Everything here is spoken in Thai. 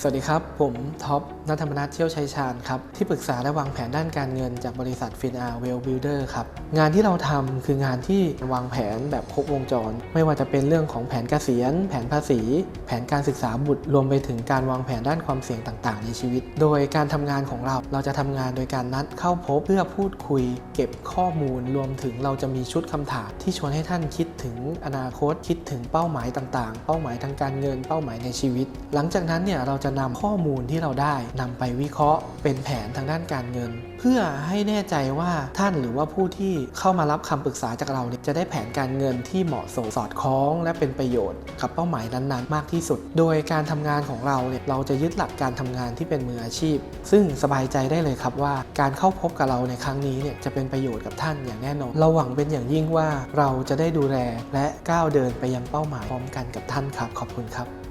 สวัสดีครับ ผมท็อปนัทธรรมนัทเที่ยวชัยชาญครับ ที่ปรึกษาและวางแผนด้านการเงินจากบริษัทฟินอาร์เวลบิลเดอร์ครับ งานที่เราทำคืองานที่วางแผนแบบครบวงจร ไม่ว่าจะเป็นเรื่องของแผนเกษียณ แผนภาษีแผนการศึกษาบุตร รวมไปถึงการวางแผนด้านความเสี่ยงต่างๆ ในชีวิต โดยการทำงานของเราเราจะทำงานโดยการนัดเข้าพบเพื่อพูดคุย เก็บข้อมูล รวมถึงเราจะมีชุดคำถามที่ชวนให้ท่านคิดถึงอนาคตคิดถึงเป้าหมายต่างๆ เป้าหมายทางการเงินเป้าหมายในชีวิต หลังจากนั้นเนี่ยเราจะนำข้อมูลที่เราได้นำไปวิเคราะห์ เป็นแผนทางด้านการเงิน พื่อให้แน่ใจว่าท่านหรือว่าผู้ที่เข้ามารับคำปรึกษาจากเราเนี่ยจะได้แผนการเงินที่เหมาะสมสอดคล้อง และเป็นประโยชน์กับเป้าหมายนั้นๆ มากที่สุด โดยการทำงานของเราเนี่ยเราจะยึดหลักการทำงานที่เป็นมืออาชีพ ซึ่งสบายใจได้เลยครับว่า การเข้าพบกับเราในครั้งนี้เนี่ยจะเป็นประโยชน์กับท่านอย่างแน่นอนเราหวังเป็นอย่างยิ่งว่าเราจะได้ดูแลและก้าวเดินไปยังเป้าหมายพร้อมกันกับท่านครับ ขอบคุณครับ